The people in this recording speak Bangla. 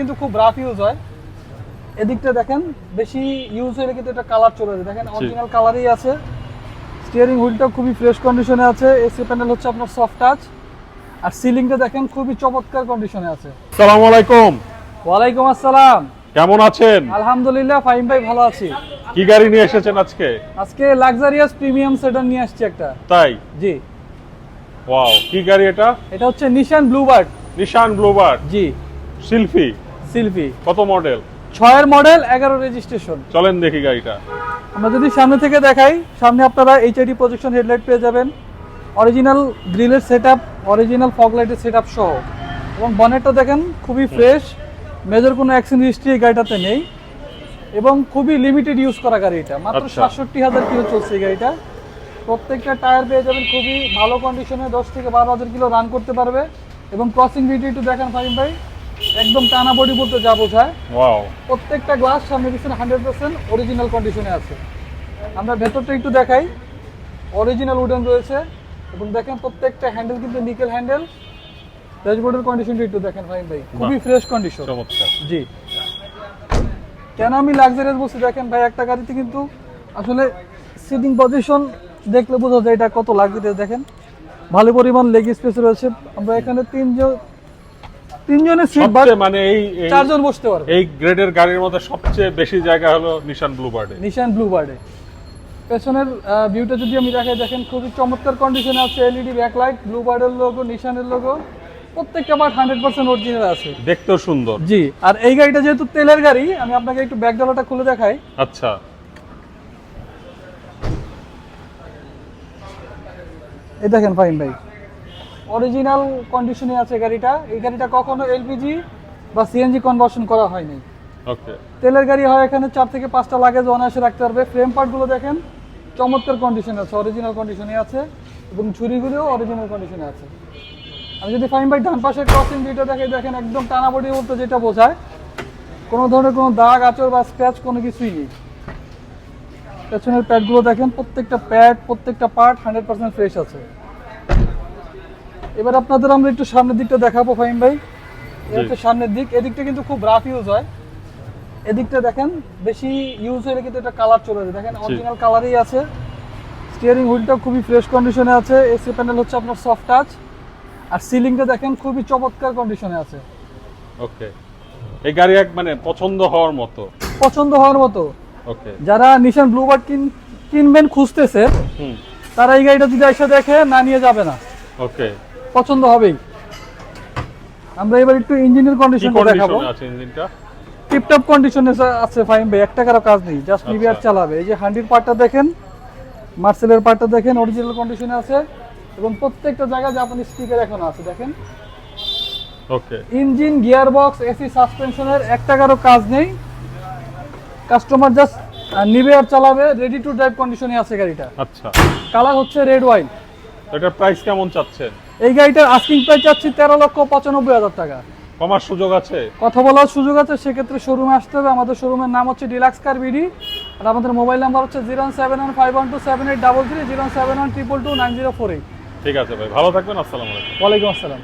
কিন্তু খুব রাফ ইউজ হয়। এদিকটা দেখেন বেশি ইউজ হলে কিন্তু এটা কালার চলে যায়। দেখেন অরিজিনাল কালারই আছে। স্টিয়ারিং হুইলটা খুবই ফ্রেশ কন্ডিশনে আছে। এসি প্যানেল হচ্ছে আপনার সফট টাচ আর সিলিংটা দেখেন খুবই চমৎকার কন্ডিশনে আছে। সালাম আলাইকুম। ওয়ালাইকুম আসসালাম। কেমন আছেন? আলহামদুলিল্লাহ ফাইম ভাই ভালো আছি। কি গাড়ি নিয়ে এসেছেন আজকে? আজকে লাক্সারিয়াস প্রিমিয়াম সেডার নিয়ে আসছি একটা। তাই? জি। ওয়াও কি গাড়ি এটা? এটা হচ্ছে নিশান ব্লুবার্ড নিশান ব্লুবার্ড জি। শিল্পী সিলভি। কত মডেল? ছয়ের মডেল এগারো রেজিস্ট্রেশন। চলেন দেখি গাড়িটা। আমরা যদি সামনে থেকে দেখাই সামনে আপনারা এইচআইডি প্রজেকশন হেডলাইট পেয়ে যাবেন। অরিজিনাল গ্রিলের সেট আপ অরিজিনাল ফগ লাইটের সেট আপ সহ। এবং বনেটটা দেখেন খুবই ফ্রেশ মেজর কোনো অ্যাক্সিডেন্ট হিস্ট্রি এই গাড়িটাতে নেই। এবং খুবই লিমিটেড ইউজ করা গাড়ি এটা। মাত্র আচ্ছা। সাতষট্টি হাজার কিলো চলছে এই গাড়িটা। প্রত্যেকটা টায়ার পেয়ে যাবেন খুবই ভালো কন্ডিশনে দশ থেকে বারো হাজার কিলো রান করতে পারবে। এবং ক্রসিং ভিডিও একটু দেখেন ফাইম ভাই। একদম টানা বডি বলতে যা বোঝায়। ওয়াও প্রত্যেকটা গ্লাস সামনে পিছনে হান্ড্রেড পার্সেন্ট অরিজিনাল কন্ডিশনে আছে। আমরা ভেতরটা একটু দেখাই। অরিজিনাল উডেন রয়েছে এবং দেখেন প্রত্যেকটা হ্যান্ডেল কিন্তু নিকেল হ্যান্ডেল ড্যাশবোর্ডের কন্ডিশনটা একটু দেখেন ভাই ভাই। খুবই ফ্রেশ কন্ডিশন জি। কেন আমি লাক্সারিয়াস বলছি? দেখেন ভাই একটা গাড়িতে কিন্তু আসলে সিটিং পজিশন দেখলে বোঝা যায় এটা কত লাক্সারিয়াস দেখেন। ভালো পরিমাণ লেগ স্পেস রয়েছে। আমরা এখানে তিনজন তিনজনের সিট মানে এই চারজন বসতে পারবে এই গ্রেডের গাড়ির মধ্যে সবচেয়ে বেশি জায়গা হলো নিশান ব্লুবার্ডে নিশান ব্লু বার্ডে পেছনের ভিউটা যদি আমি দেখাই দেখেন খুবই চমৎকার কন্ডিশনে আছে এলইডি ব্যাকলাইট ব্লু বার্ডের লোগো নিশানের লোগো প্রত্যেকটা পার্ট হান্ড্রেড পার্সেন্ট অরিজিনাল আছে। দেখতেও সুন্দর। জি আর এই গাড়িটা যেহেতু তেলের গাড়ি আমি আপনাকে একটু ব্যাক ডালাটা খুলে দেখাই। আচ্ছা। এই দেখেন ফাইন ভাই। অরিজিনাল কন্ডিশনে আছে গাড়িটা। এই গাড়িটা কখনো এলপিজি বা সিএনজি কনভার্সন করা হয়নি। ওকে তেলের গাড়ি হয় এখানে চার থেকে পাঁচটা লাগেজ অনায়াসে রাখতে পারবে। ফ্রেম পার্টগুলো দেখেন চমৎকার কন্ডিশনে আছে অরিজিনাল কন্ডিশনে আছে এবং ঝুড়িগুলোও অরিজিনাল কন্ডিশনে আছে। আমি যদি ফাইন ভাই ডান পাশের ক্রসিং ভিডিও দেখে দেখেন একদম টানা বডি বলতে যেটা বোঝায় কোনো ধরনের কোনো দাগ আচর বা স্ক্র্যাচ কোনো কিছুই নেই। পেছনের প্যাডগুলো দেখেন প্রত্যেকটা প্যাড প্রত্যেকটা পার্ট হান্ড্রেড পার্সেন্ট ফ্রেশ আছে। এবার আপনাদের আমরা একটু সামনের দিকটা দেখাবো ফাইন ভাই। হচ্ছে সামনের দিক। এদিকটা কিন্তু খুব রাফ ইউজ হয়। এদিকটা দেখেন বেশি ইউজ হলে কিন্তু এটা কালার চলে যায়। দেখেন অরিজিনাল কালারই আছে। স্টিয়ারিং হুইলটা খুবই ফ্রেশ কন্ডিশনে আছে। এসি প্যানেল হচ্ছে আপনার সফট টাচ আর সিলিংটা দেখেন খুবই চমৎকার কন্ডিশনে আছে। ওকে এই গাড়ি এক মানে পছন্দ হওয়ার মতো। পছন্দ হওয়ার মতো। ওকে যারা নিশান ব্লুবার্ড কিন কিনবেন খুঁজতেছে হুম। তারা এই গাড়িটা যদি এসে দেখে না নিয়ে যাবে না। ওকে পছন্দ হবেই। আমরা এবার একটু ইঞ্জিনের কি কন্ডিশনটা দেখাবো। কন্ডিশনে আছে ইঞ্জিনটা টিপটপ কন্ডিশনে আছে ফাইন ভাই এক টাকারও কাজ নেই জাস্ট আচ্ছা। লিভিয়ার চালাবে। এই যে হান্ডির পার্টটা দেখেন মার্সেলের পার্টটা দেখেন অরিজিনাল কন্ডিশনে আছে এবং প্রত্যেকটা জায়গায় জাপানি স্টিকার এখন আছে দেখেন। Okay engine gear box AC সাসপেনশনের এক টাকারও কাজ নেই। কাস্টমার জাস্ট নিবে আর চালাবে রেডি টু ড্রাইভ কন্ডিশনে আছে গাড়িটা। আচ্ছা। কালার হচ্ছে রেড ওয়াইন এটার প্রাইস কেমন চাচ্ছেন? এই গাড়িটার আস্কিং প্রাইস যাচ্ছে তেরো লক্ষ পঁচানব্বই হাজার টাকা। কমার সুযোগ আছে? কথা বলার সুযোগ আছে সেক্ষেত্রে শোরুমে আসতে হবে। আমাদের শোরুমের নাম হচ্ছে ডিলাক্স কার বিডি আর আমাদের মোবাইল নাম্বার হচ্ছে zero seven one five one two seven eight double three zero seven one triple two nine zero four eight ঠিক আছে ভাই ভালো থাকবেন আসসালামু আলাইকুম। ওয়ালাইকুম আসসালাম।